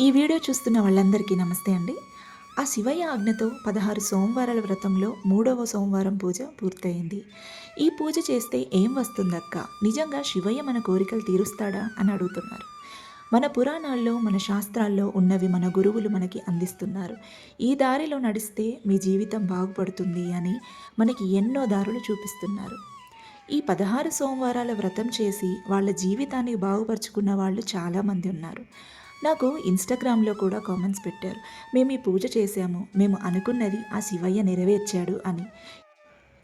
ఈ వీడియో చూస్తున్న వాళ్ళందరికీ నమస్తే అండి. ఆ శివయ్య ఆజ్ఞతో పదహారు సోమవారాల వ్రతంలో మూడవ సోమవారం పూజ పూర్తయింది. ఈ పూజ చేస్తే ఏం వస్తుందక్క? నిజంగా శివయ్య మన కోరికలు తీరుస్తాడా అని అడుగుతున్నారు. మన పురాణాల్లో మన శాస్త్రాల్లో ఉన్నవి మన గురువులు మనకి అందిస్తున్నారు. ఈ దారిలో నడిస్తే మీ జీవితం బాగుపడుతుంది అని మనకి ఎన్నో దారులు చూపిస్తున్నారు. ఈ పదహారు సోమవారాల వ్రతం చేసి వాళ్ళ జీవితాన్ని బాగుపరుచుకున్న వాళ్ళు చాలామంది ఉన్నారు. నాకు ఇన్స్టాగ్రామ్లో కూడా కామెంట్స్ పెట్టారు. మేము ఈ పూజ చేశాము. మేము అనుకున్నది ఆ శివయ్య నెరవేర్చాడు అని.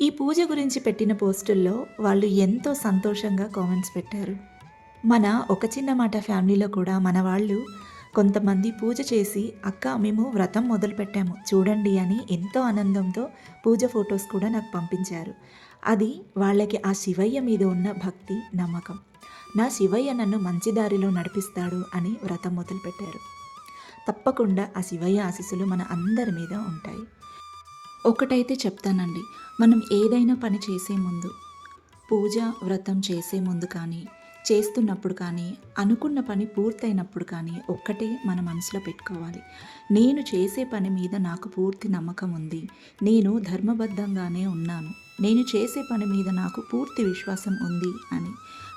ఈ పూజ గురించి పెట్టిన పోస్టుల్లో వాళ్ళు ఎంతో సంతోషంగా కామెంట్స్ పెట్టారు. మన ఒక చిన్న మాట ఫ్యామిలీలో కూడా మన వాళ్ళు కొంతమంది పూజ చేసి అక్క మేము వ్రతం మొదలు పెట్టాము. చూడండి అని ఎంతో ఆనందంతో పూజ ఫొటోస్ కూడా నాకు పంపించారు. అది వాళ్ళకి ఆ శివయ్య మీద ఉన్న భక్తి నమ్మకం. నా శివయ్య నన్ను మంచి దారిలో నడిపిస్తాడు అని వ్రతం మొదలుపెట్టారు. తప్పకుండా ఆ శివయ్య ఆశీస్సులు మన అందరి మీద ఉంటాయి. ఒకటైతే చెప్తానండి మనం ఏదైనా పని చేసే ముందు పూజ వ్రతం చేసే ముందు కానీ చేస్తున్నప్పుడు కానీ అనుకున్న పని పూర్తయినప్పుడు కానీ ఒక్కటే మన మనసులో పెట్టుకోవాలి. నేను చేసే పని మీద నాకు పూర్తి నమ్మకం ఉంది. నేను ధర్మబద్ధంగానే ఉన్నాను. నేను చేసే పని మీద నాకు పూర్తి విశ్వాసం ఉంది అని.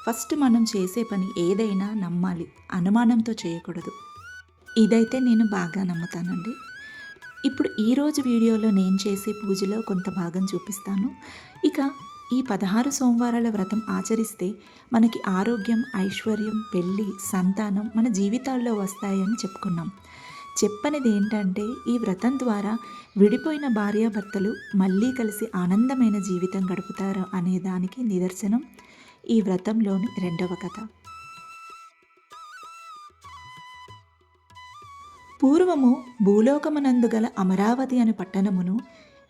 ఫస్ట్ మనం చేసే పని ఏదైనా నమ్మాలి. అనుమానంతో చేయకూడదు. ఇదైతే నేను బాగా నమ్ముతానండి. ఇప్పుడు ఈరోజు వీడియోలో నేను చేసే పూజలో కొంత భాగం చూపిస్తాను. ఇక ఈ పదహారు సోమవారాల వ్రతం ఆచరిస్తే మనకి ఆరోగ్యం ఐశ్వర్యం పెళ్ళి సంతానం మన జీవితాల్లో వస్తాయని చెప్పుకున్నాం. చెప్పనిది ఏంటంటే ఈ వ్రతం ద్వారా విడిపోయిన భార్యాభర్తలు మళ్ళీ కలిసి ఆనందమైన జీవితం గడుపుతారు అనే దానికి నిదర్శనం. ఈ వ్రతంలోని రెండవ కథ. పూర్వము భూలోకమునందు గల అమరావతి అను పట్టణమును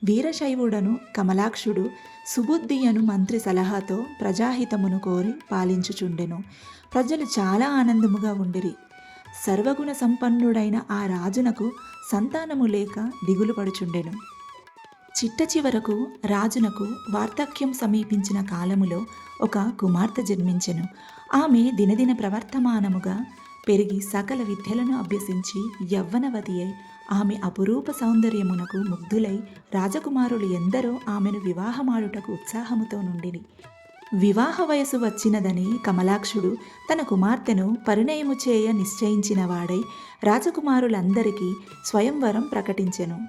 వీరశైవుడను కమలాక్షుడు సుబుద్ధి అను మంత్రి సలహాతో ప్రజాహితమును కోరి పాలించుచుండెను. ప్రజలు చాలా ఆనందముగా ఉండిరి. సర్వగుణ సంపన్నుడైన ఆ రాజునకు సంతానము లేక దిగులు పడుచుండెను చిట్ట చివరకు రాజునకు వార్ధక్యం సమీపించిన కాలములో ఒక కుమార్తె జన్మించెను. ఆమె దినదిన ప్రవర్తమానముగా పెరిగి సకల విద్యలను అభ్యసించి యవ్వనవతి అయి ఆమె అపురూప సౌందర్యమునకు ముగ్ధులై రాజకుమారులు ఎందరో ఆమెను వివాహమాడుటకు ఉత్సాహముతో నుండిని వివాహ వయసు వచ్చినదని కమలాక్షుడు తన కుమార్తెను పరిణయము చేయ నిశ్చయించిన వాడై రాజకుమారులందరికీ స్వయంవరం ప్రకటించెను.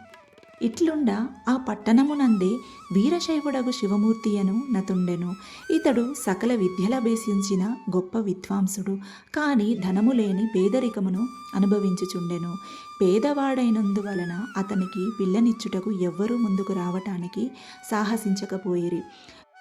ఇట్లుండ ఆ పట్టణమునందే వీరశైవుడగు శివమూర్తియను నతుండెను. ఇతడు సకల విద్యలభ్యసించిన గొప్ప విద్వాంసుడు కాని ధనము లేని పేదరికమును అనుభవించుచుండెను. పేదవాడైనందువలన అతనికి పిల్లనిచ్చుటకు ఎవ్వరూ ముందుకు రావటానికి సాహసించకపోయిరి.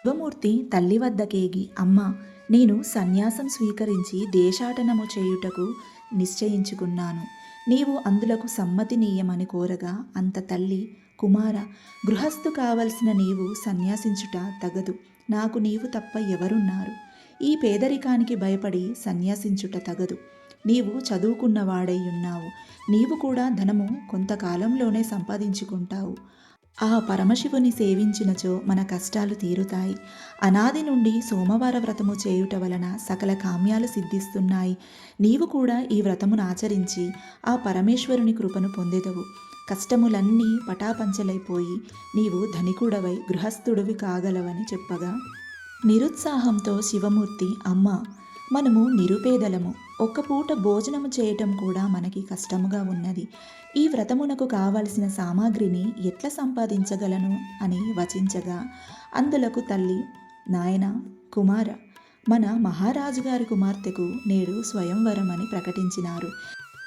శివమూర్తి తల్లి వద్దకేగి అమ్మ నేను సన్యాసం స్వీకరించి దేశాటనము చేయుటకు నిశ్చయించుకున్నాను. నీవు అందులకు సమ్మతినీయమని కోరగా అంత తల్లి కుమార గృహస్థు కావలసిన నీవు సన్యాసించుట తగదు. నాకు నీవు తప్ప ఎవరున్నారు? ఈ పేదరికానికి భయపడి సన్యాసించుట తగదు. నీవు చదువుకున్నవాడై ఉన్నావు. నీవు కూడా ధనము కొంతకాలంలోనే సంపాదించుకుంటావు. ఆ పరమశివుని సేవించినచో మన కష్టాలు తీరుతాయి. అనాది నుండి సోమవార వ్రతము చేయుట వలన సకల కామ్యాలు సిద్ధిస్తున్నాయి. నీవు కూడా ఈ వ్రతమును ఆచరించి ఆ పరమేశ్వరుని కృపను పొందెదవు. కష్టములన్నీ పటాపంచలైపోయి నీవు ధనికుడవై గృహస్థుడివి కాగలవని చెప్పగా నిరుత్సాహంతో శివమూర్తి అమ్మ మనము నిరుపేదలము. ఒక్క పూట భోజనము చేయటం కూడా మనకి కష్టముగా ఉన్నది. ఈ వ్రతమునకు కావలసిన సామాగ్రిని ఎట్లా సంపాదించగలను అని వచించగా అందులకు తల్లి నాయన కుమార మన మహారాజు గారి కుమార్తెకు నేడు స్వయంవరం అని ప్రకటించినారు.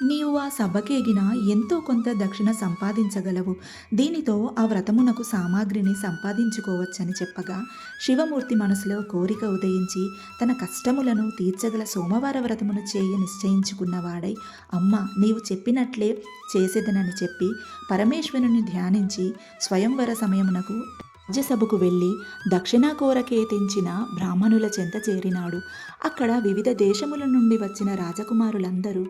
నీవు ఆ సభకేగిన ఎంతో కొంత దక్షిణ సంపాదించగలవు. దీనితో ఆ వ్రతమునకు సామాగ్రిని సంపాదించుకోవచ్చని చెప్పగా శివమూర్తి మనసులో కోరిక ఉదయించి తన కష్టములను తీర్చగల సోమవార వ్రతమును చేయ నిశ్చయించుకున్నవాడై అమ్మ నీవు చెప్పినట్లే చేసేదనని చెప్పి పరమేశ్వరుని ధ్యానించి స్వయంవర సమయమునకు రాజ్యసభకు వెళ్ళి దక్షిణ కోరకే తెంచిన బ్రాహ్మణుల చెంత చేరినాడు. అక్కడ వివిధ దేశముల నుండి వచ్చిన రాజకుమారులందరూ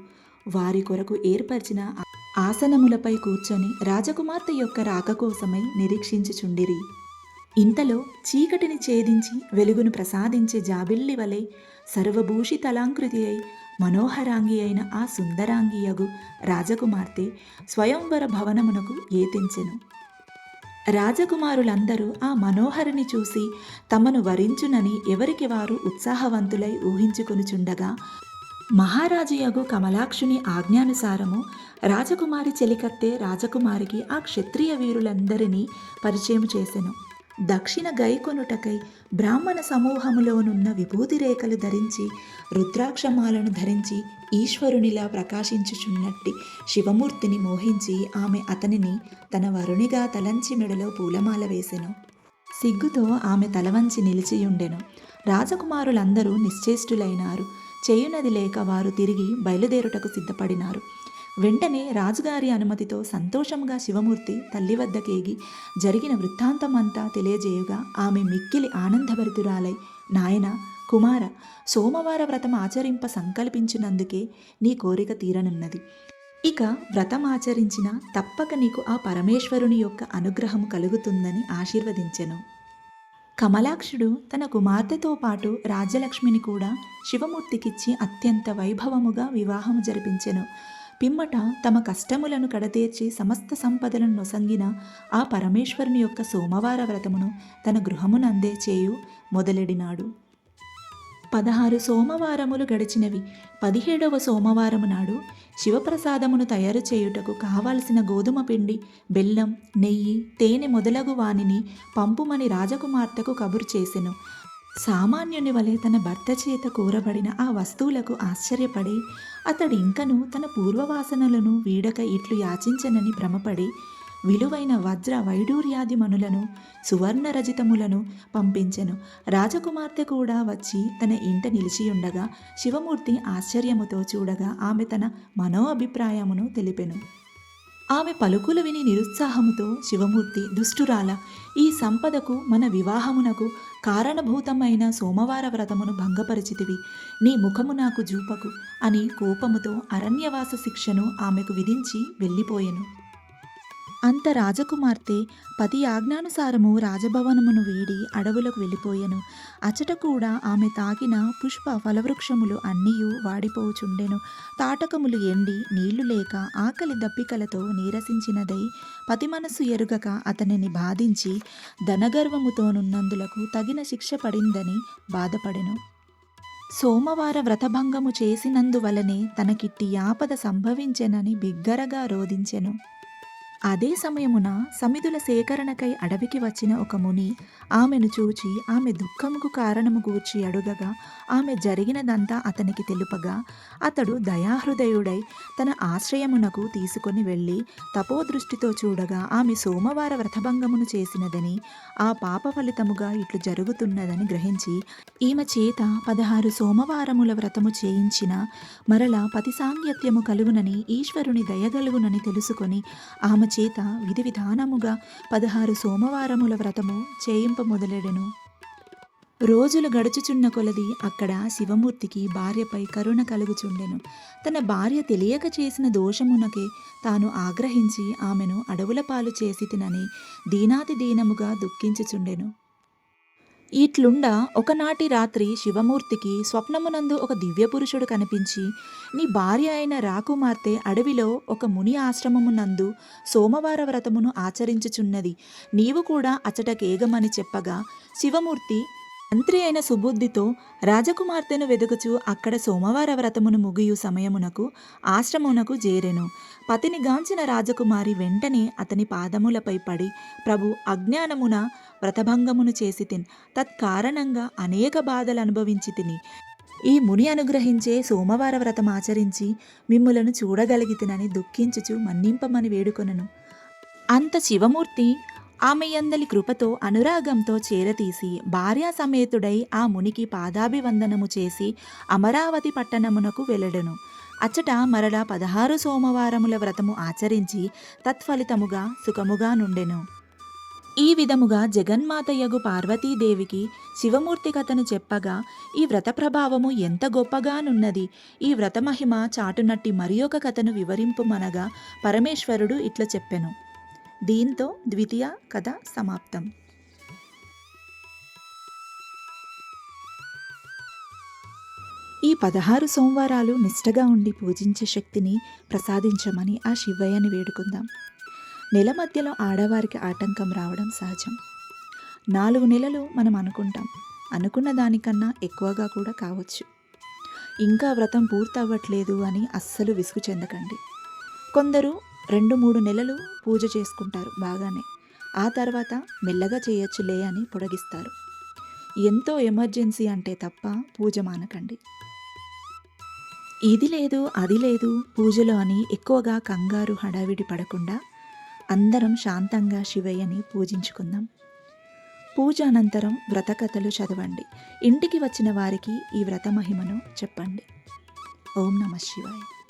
వారి కొరకు ఏర్పరిచిన ఆసనములపై కూర్చొని రాజకుమార్తె యొక్క రాక కోసమై నిరీక్షించుచుండిరి. ఇంతలో చీకటిని ఛేదించి వెలుగును ప్రసాదించే జాబిల్లి వలె సర్వభూషితలాంకృతి అయి మనోహరాంగి అయిన ఆ సుందరాంగియగు రాజకుమార్తె స్వయంవర భవనమునకు ఏతించెను. రాజకుమారులందరూ ఆ మనోహరిని చూసి తమను వరించునని ఎవరికి వారు ఉత్సాహవంతులై ఊహించుకొనుచుండగా మహారాజుయగు కమలాక్షుని ఆజ్ఞానుసారము రాజకుమారి చెలికత్తె రాజకుమారికి ఆ క్షత్రియ వీరులందరినీ పరిచయం చేసెను. దక్షిణ గైకొనుటకై బ్రాహ్మణ సమూహములోనున్న విభూతి రేఖలు ధరించి రుద్రాక్షమాలను ధరించి ఈశ్వరునిలా ప్రకాశించుచున్నట్టి శివమూర్తిని మోహించి ఆమె అతనిని తన వరునిగా తలంచి మెడలో పూలమాల వేసెను. సిగ్గుతో ఆమె తలవంచి నిలిచియుండెను. రాజకుమారులందరూ నిశ్చేష్టులైనారు. చేయునది లేక వారు తిరిగి బయలుదేరుటకు సిద్ధపడినారు. వెంటనే రాజుగారి అనుమతితో సంతోషంగా శివమూర్తి తల్లి వద్దకేగి జరిగిన వృత్తాంతమంతా తెలియజేయుగా ఆమె మిక్కిలి ఆనందభరితురాలై నాయన కుమార సోమవార వ్రతం ఆచరింప సంకల్పించినందుకే నీ కోరిక తీరనున్నది. ఇక వ్రతం ఆచరించిన తప్పక నీకు ఆ పరమేశ్వరుని యొక్క అనుగ్రహం కలుగుతుందని ఆశీర్వదించెను. కమలాక్షుడు తన కుమార్తెతో పాటు రాజ్యలక్ష్మిని కూడా శివమూర్తికిచ్చి అత్యంత వైభవముగా వివాహము జరిపించెను. పిమ్మట తమ కష్టములను కడతీర్చి సమస్త సంపదలను నొసంగిన ఆ పరమేశ్వరుని యొక్క సోమవార వ్రతమును తన గృహమునందే చేయు మొదలెడినాడు. పదహారు సోమవారములు గడిచినవి. పదిహేడవ సోమవారము నాడు శివప్రసాదమును తయారు చేయుటకు కావలసిన గోధుమ పిండి బెల్లం నెయ్యి తేనె మొదలగు వానిని పంపుమని రాజకుమార్తెకు కబురు చేసెను. సామాన్యుని వలె తన భర్త చేత కూరబడిన ఆ వస్తువులకు ఆశ్చర్యపడి అతడింకను ఇంకను తన పూర్వవాసనలను వీడక ఇట్లు యాచించనని భ్రమపడి విలువైన వజ్ర వైడూర్యాది మనులను పంపించెను. రాజకుమార్తె కూడా వచ్చి తన ఇంట నిలిచియుండగా శివమూర్తి ఆశ్చర్యముతో చూడగా ఆమె తన మనో అభిప్రాయమును తెలిపెను. ఆమె పలుకులు విని నిరుత్సాహముతో శివమూర్తి దుష్టురాల ఈ సంపదకు మన వివాహమునకు కారణభూతమైన సోమవార వ్రతమును భంగపరిచితివి. నీ ముఖము నాకు జూపకు అని కోపముతో అరణ్యవాస శిక్షను ఆమెకు విధించి వెళ్ళిపోయెను. అంత రాజకుమార్తె పతి ఆజ్ఞానుసారము రాజభవనమును వీడి అడవులకు వెళ్ళిపోయెను. అచట కూడా ఆమె తాకిన పుష్ప ఫలవృక్షములు అన్నీయు వాడిపోచుండెను. తాటకములు ఎండి నీళ్ళు లేక ఆకలి దప్పికలతో నీరసించినదై పతి మనస్సు ఎరుగక అతనిని బాధించి ధనగర్వముతోనున్నందులకు తగిన శిక్ష పడిందని బాధపడెను. సోమవార వ్రతభంగము చేసినందువలనే తనకిట్టి ఆపద సంభవించెనని బిగ్గరగా రోధించెను. అదే సమయమున సమిధుల సేకరణకై అడవికి వచ్చిన ఒక ముని ఆమెను చూచి ఆమె దుఃఖముకు కారణము గూర్చి అడుగగా ఆమె జరిగినదంతా అతనికి తెలుపగా అతడు దయాహృదయుడై తన ఆశ్రయమునకు తీసుకొని వెళ్ళి తపోదృష్టితో చూడగా ఆమె సోమవార వ్రతభంగమును చేసినదని ఆ పాప ఫలితముగా ఇట్లు జరుగుతున్నదని గ్రహించి ఈమె చేత పదహారు సోమవారముల వ్రతము చేయించిన మరల పతిసాంగత్యము కలుగునని ఈశ్వరుని దయగలుగునని తెలుసుకొని ఆమె చేత విధి విధానముగా పదహారు సోమవారముల వ్రతము చేయింప మొదలెడెను. రోజులు గడుచుచున్న కొలది అక్కడ శివమూర్తికి భార్యపై కరుణ కలుగుచుండెను. తన భార్య తెలియక చేసిన దోషమునకే తాను ఆగ్రహించి ఆమెను అడవుల పాలు చేసి తినని దీనాతి దీనముగా దుఃఖించుచుండెను. ఇట్లుండ ఒకనాటి రాత్రి శివమూర్తికి స్వప్నమునందు ఒక దివ్యపురుషుడు కనిపించి నీ భార్య అయిన రాకుమార్తె అడవిలో ఒక ముని ఆశ్రమమునందు సోమవార వ్రతమును ఆచరించుచున్నది. నీవు కూడా అచటకేగమని చెప్పగా శివమూర్తి మంత్రి అయిన సుబుద్ధితో రాజకుమార్తెను వెదుకుచు అక్కడ సోమవార వ్రతమును ముగియు సమయమునకు ఆశ్రమునకు చేరెను. పతిని గాంచిన రాజకుమారి వెంటనే అతని పాదములపై పడి ప్రభు అజ్ఞానమున వ్రతభంగమును చేసి తిన్. తత్కారణంగా అనేక బాధలు అనుభవించి తిని. ఈ ముని అనుగ్రహించే సోమవార వ్రతం ఆచరించి మిమ్ములను చూడగలిగితినని దుఃఖించుచు మన్నింపమని వేడుకొనను. అంత శివమూర్తి ఆమె యందలి కృపతో అనురాగంతో చేరతీసి భార్యా సమేతుడై ఆ మునికి పాదాభివందనము చేసి అమరావతి పట్టణమునకు వెళ్ళెడను అచ్చట మరలా పదహారు సోమవారముల వ్రతము ఆచరించి తత్ఫలితముగా సుఖముగా నుండెను. ఈ విధముగా జగన్మాతయగు పార్వతీదేవికి శివమూర్తి కథను చెప్పగా ఈ వ్రత ప్రభావము ఎంత గొప్పగానున్నది. ఈ వ్రత మహిమ చాటునట్టి మరి ఒక కథను వివరింపుమనగా పరమేశ్వరుడు ఇట్ల చెప్పెను. దీంతో ద్వితీయ కథ సమాప్తం. ఈ పదహారు సోమవారాలు నిష్టగా ఉండి పూజించే శక్తిని ప్రసాదించమని ఆ శివయ్యని వేడుకుందాం. నెల మధ్యలో ఆడవారికి ఆటంకం రావడం సహజం. నాలుగు నెలలు మనం అనుకుంటాం. అనుకున్న దానికన్నా ఎక్కువగా కూడా కావచ్చు. ఇంకా వ్రతం పూర్తవ్వట్లేదు అని అస్సలు విసుగు చెందకండి. కొందరు రెండు మూడు నెలలు పూజ చేసుకుంటారు బాగానే. ఆ తర్వాత మెల్లగా చేయొచ్చులే అని పొడిగిస్తారు. ఎంతో ఎమర్జెన్సీ అంటే తప్ప పూజ మానకండి. ఇది లేదు అది లేదు పూజలో అని ఎక్కువగా కంగారు హడావిడి పడకుండా అందరం శాంతంగా శివయ్యని పూజించుకుందాం. పూజ అనంతరం వ్రతకథలు చదవండి. ఇంటికి వచ్చిన వారికి ఈ వ్రత మహిమను చెప్పండి. ఓం నమ శివాయ.